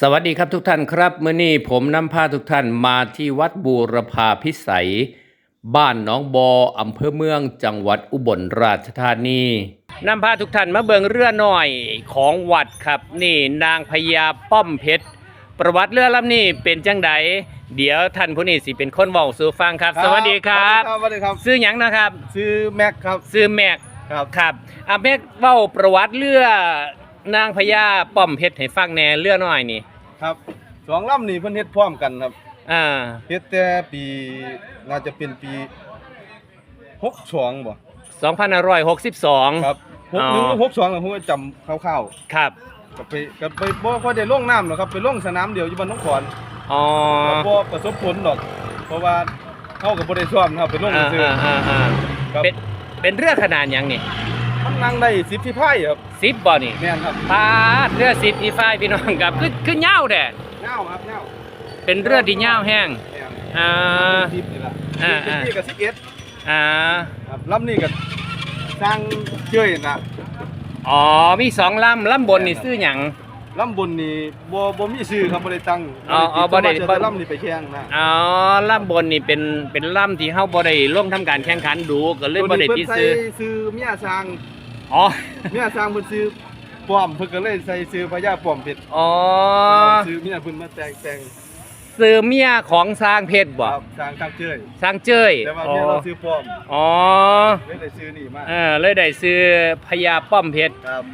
สวัสดีครับทุกท่านครับเมื่อนี้ผมนำพาทุกท่านมาที่วัดบูรพาพิสัย บ้านหนองบออำเภอเมืองจังหวัดอุบลราชธานีนำพาทุกท่านมาเบิงเรือหน่อยของวัดครับ นี่นางพญาป้อมเพชร ประวัติเรือลำนี้เป็นจังไดเดี๋ยวท่านผู้นี้สิเป็นคนเว้าสู่ฟังครับ สวัสดีครับสวัสดีครับ ซื้อหยังนะครับชื่อแม็กครับ ซื้อแม็กครับครับอาแม็กเว้าประวัติเรือ นางพญาป้อมเพชรให้ฟังแหน่เรือน้อยนี่ ครับสองลำนี่เพิ่นเฮ็ดพร้อมกันครับอ่า เฮ็ดแต่ปีน่าจะเป็นปี62บ่2562ครับหกอ๋อหนึ่งหกสองผมก็จำคร่าวครับ ๆก็ไปก็ไปบ่ค่อยได้ลงน้ำหรอกครับไปลงสนามเดียวอยู่บ้านหนองขอนอ๋อก็บ่ประสบผลดอก เพราะว่าเฮาก็บ่ได้ซ้อมนะครับไปลงอ่าซื่ออ่าอ่าอ่าๆครับเป็นเป็นเรือขนาดหยังนี่ มันนั่งได้10ที่พายครับสิบบ่นี่แม่นครับพาดเรือสิบอีไฟพี่น้องครับคือคือเหย้าแท้เงาครับเงาเป็นเรือที่เหย้าแห้งแม่นอ่า สิบนี่ล่ะอ่าสิบอ่าที่ก็11อ่าครับลำนี้ก็สร้างเจ้ยนะ อ๋อมีสองลำลำบนนี่ซื้อหยัง ลำบนนี่บ่บ่มีชื่อครับบ่ได้ตั้งอ๋ออ๋อบ่ได้ ติดต่อมาจะลำนี่ไปแข่งนะอ๋อลำบนนี่เป็นเป็นลำที่เฮาบ่ได้ลงทำการแข่งขันดูก็เลยบ่ได้ติดซื้อตัวนี้เพิ่นใส่ซื้อเมียสร้าง อ๋อเมียสร้างเพิ่นซื้อป้อมเพิ่นก็เลยใส่ซื้อพญาป้อมเพชรอ๋อซื้อเมียเพิ่นมาแต่งแต่งซื้อเมียของสร้างเพชรบ่ครับสร้างทางเจ้ยสร้างเจ้ยแต่ว่าอ๋อเมียเราซื้อป้อมอ๋อเลยได้ซื้อนี่มาเออเลยได้ซื้อพญาป้อมเพชรครับ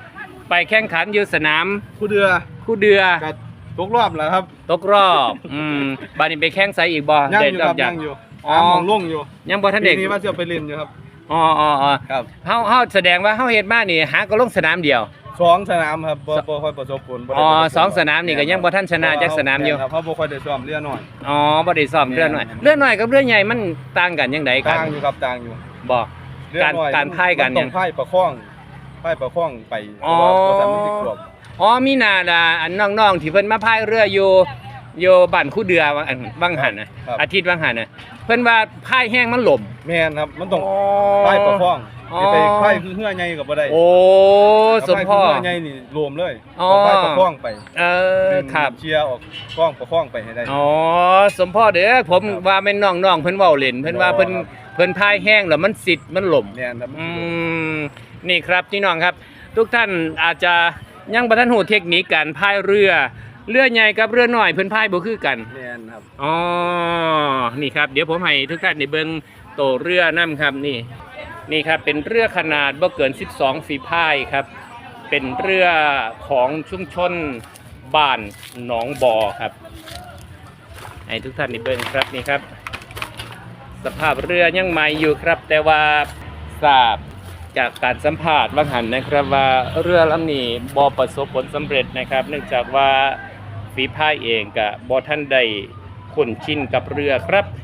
ไปแข่งขันอยู่สนามผู้เดือคู่เดือก็ตกรอบแล้วครับ ตกรอบ อืมบาดนี้ไปแข่งไสอีกบ่ยังได้อยู่รคอรับบจายักงอยู่อ๋อหาหมองลงอยู่ ยังบ่ทันปีเด็กนี้ว่าจะเอาไปเล่นอยู่ครับ อ๋ออ๋ออ๋อครับเฮาเฮาแสดงว่าเฮาเฮ็ดมานี่หาก็ลงสนามเดียว สองสนามครับบ่บ่ค่อยประสบผลบ่ได้อ๋อประสบผลสองสนามนี่ก็ยังบ่ทันชนะจักสนามอยู่ ครับเพราะบ่ค่อยได้ซ้อมเรือน้อย อ๋อบ่ได้ซ้อมเรือหน่อยแม่นเรือหน่อยกับเรือใหญ่มันต่างกันจังไดกันต่างอยู่ครับต่างอยู่บ่เรือการน้อยการพายกันมัยัต้องงพายประคองพายประคองไปอ๋อ เพราะว่าบ่ซั่นมันสิกลวบอ๋อมีนาดาอันน้องๆที่เพิ่นมาพายเรืออยู่ อยู่บ้านคู่เดือว่าอันบางหันน่ะครับ อาทิตย์บางหันน่ะเพิ่นว่าพายแห้งมันหล่ม แม่นครับ มันต้องอ๋อพายประคองอ๋อสิไปพายคือเหือใหญ่ก็บ่ได้โอ้สมถ้าพายพ่อคือเหือใหญ่นี่รวมเลยอ๋อต้องพายประคองไปเออดึงครับเชียร์ออกคล้องประคองไปให้ได้ อ๋อสมพ่อเด้อผมครับว่าแม่นน้องๆเพิ่นเว้าเล่นเพิ่นว่าอ๋อเพิ่นครับ เพิ่นพายแห้งแล้วมันสิทธิ์มันหล่ม แม่นครับ อืมนี่ครับพี่น้องครับ ทุกท่านอาจจะยังบ่ทันหูเทคนิคการพายเรือ เรือใหญ่กับเรือน้อยเพิ่นพายบ่คือกัน แม่นครับอ๋อ นี่ครับ เดี๋ยวผมให้ทุกท่านในเบิงโตเรือน้ำครับนี่ นี่ครับเป็นเรือขนาดบ่เกิน 12 ฝีพายครับ เป็นเรือของชุมชนบ้านหนองบอครับ ให้ทุกท่านในเบิงครับนี่ครับ สภาพเรือยังใหม่อยู่ครับ แต่ว่าทราบจากการสัมภาษณ์บางหันนะครับว่าเรือลำนี้บ่ประสบผลสำเร็จนะครับ เนื่องจากว่า ฝีพายเองกับบอท่านใดคุ้นชินกับเรือครับ